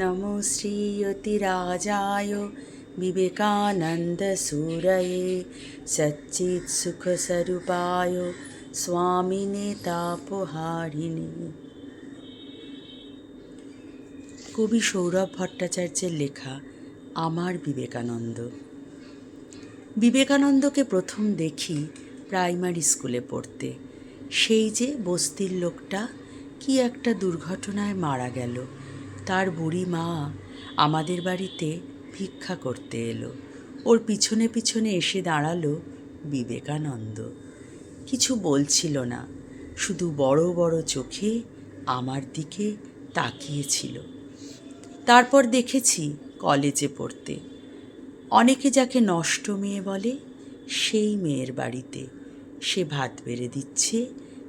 নমো শ্রীয়তিরাজায় বিবেকানন্দসূরয়ে সচ্চিৎসুখস্বরূপায় স্বামিনে তাপহারিণে কবি সৌরভ ভট্টাচার্যের লেখা আমার বিবেকানন্দ। বিবেকানন্দকে প্রথম দেখি প্রাইমারি স্কুলে পড়তে। সেই যে বস্তির লোকটা কি একটা দুর্ঘটনায় মারা গেল। তার বুড়ি মা আমাদের বাড়িতে ভিক্ষা করতে এলো। ওর পিছনে পিছনে এসে দাঁড়াল বিবেকানন্দ। কিছু বলছিল না, শুধু বড় বড় চোখে আমার দিকে তাকিয়েছিল। তারপর দেখেছি কলেজে পড়তে। অনেকে যাকে নষ্ট মেয়ে বলে, সেই মেয়ের বাড়িতে। সে ভাত বেড়ে দিচ্ছে,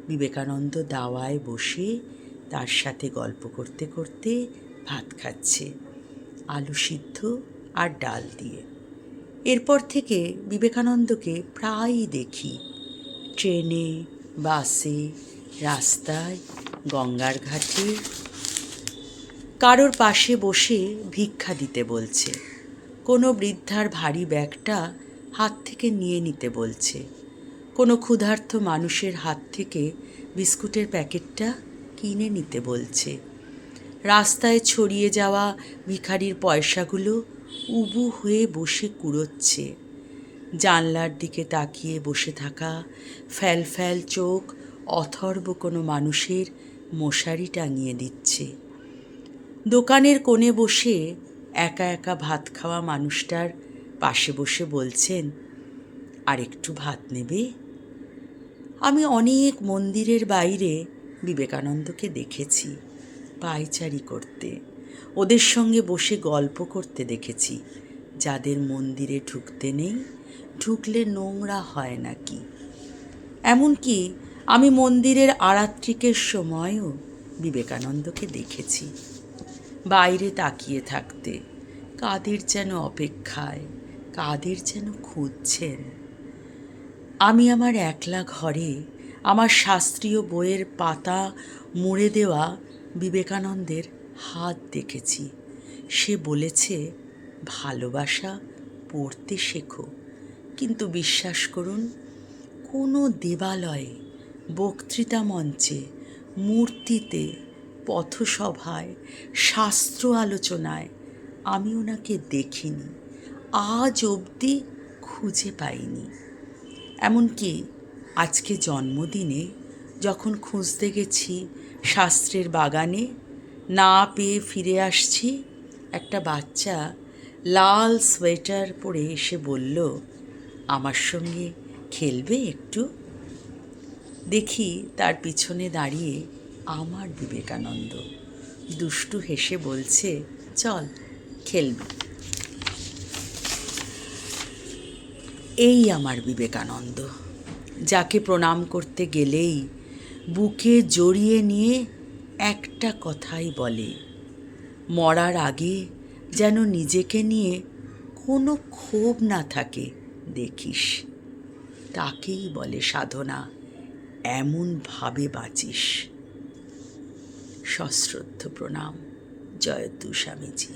বিবেকানন্দ দাওয়ায় বসে তার সাথে গল্প করতে করতে ভাত খাচ্ছে, আলু সিদ্ধ আর ডাল দিয়ে। এরপর থেকে বিবেকানন্দকে প্রায়ই দেখি। ট্রেনে, বাসে, রাস্তায়, গঙ্গার ঘাটে। কারোর পাশে বসে ভিক্ষা দিতে বলছে। কোনো বৃদ্ধার ভারী ব্যাগটা হাত থেকে নিয়ে নিতে বলছে। কোনো ক্ষুধার্ত মানুষের হাত থেকে বিস্কুটের প্যাকেটটা কিনে নিতে বলছে। রাস্তায় ছড়িয়ে যাওয়া ভিখারির পয়সাগুলো উবু হয়ে বসে কুড়োচ্ছে। জানলার দিকে তাকিয়ে বসে থাকা ফ্যাল ফ্যাল চোখ অথর্ব কোনো মানুষের মশারি টাঙিয়ে দিচ্ছে। দোকানের কোণে বসে একা একা ভাত খাওয়া মানুষটার পাশে বসে বলছেন, আর একটু ভাত নেবে? আমি অনেক মন্দিরের বাইরে বিবেকানন্দকে দেখেছি। পায়চারি করতে। ওদের সঙ্গে বসে গল্প করতে দেখেছি। যাদের মন্দিরে ঢুকতে নেই, ঢুকলে নোংরা হয় নাকি? এমনকি আমি মন্দিরের আরাত্রিকের সময়ও বিবেকানন্দকে দেখেছি। বাইরে তাকিয়ে থাকতে, কাদের যেন অপেক্ষায়, কাদের যেন খুঁজছেন। আমি আমার একলা ঘরে আমার শাস্ত্রীয় বইয়ের পাতা মুড়ে দেওয়া বিবেকানন্দের হাত দেখেছি। সে বলেছে, ভালোবাসা পড়তে শেখো। কিন্তু বিশ্বাস করুন, কোনো দেবালয়ে, বক্তৃতা মঞ্চে, মূর্তিতে, পথসভায়, শাস্ত্র আলোচনায় আমি ওনাকে দেখিনি। আজ অবধি খুঁজে পাইনি। এমনকি আজকে জন্মদিনে যখন খুঁজতে গেছি শাস্ত্রের বাগানে না পেয়ে ফিরে আসছি, একটা বাচ্চা লাল সোয়েটার পরে এসে বলল, আমার সঙ্গে খেলবে একটু? দেখি তার পিছনে দাঁড়িয়ে আমার বিবেকানন্দ দুষ্টু হেসে বলছে, চল, খেলবি। এই আমার বিবেকানন্দ, যাকে প্রণাম করতে গেলেই বুকে জড়িয়ে নিয়ে একটা কথাই বলে, মরার আগে যেন নিজেকে নিয়ে কোনো ক্ষোভ না থাকে, দেখিস। তাকেই বলে সাধনা এমনভাবে বাঁচিস। সশ্রদ্ধ প্রণাম, জয়তু স্বামীজি।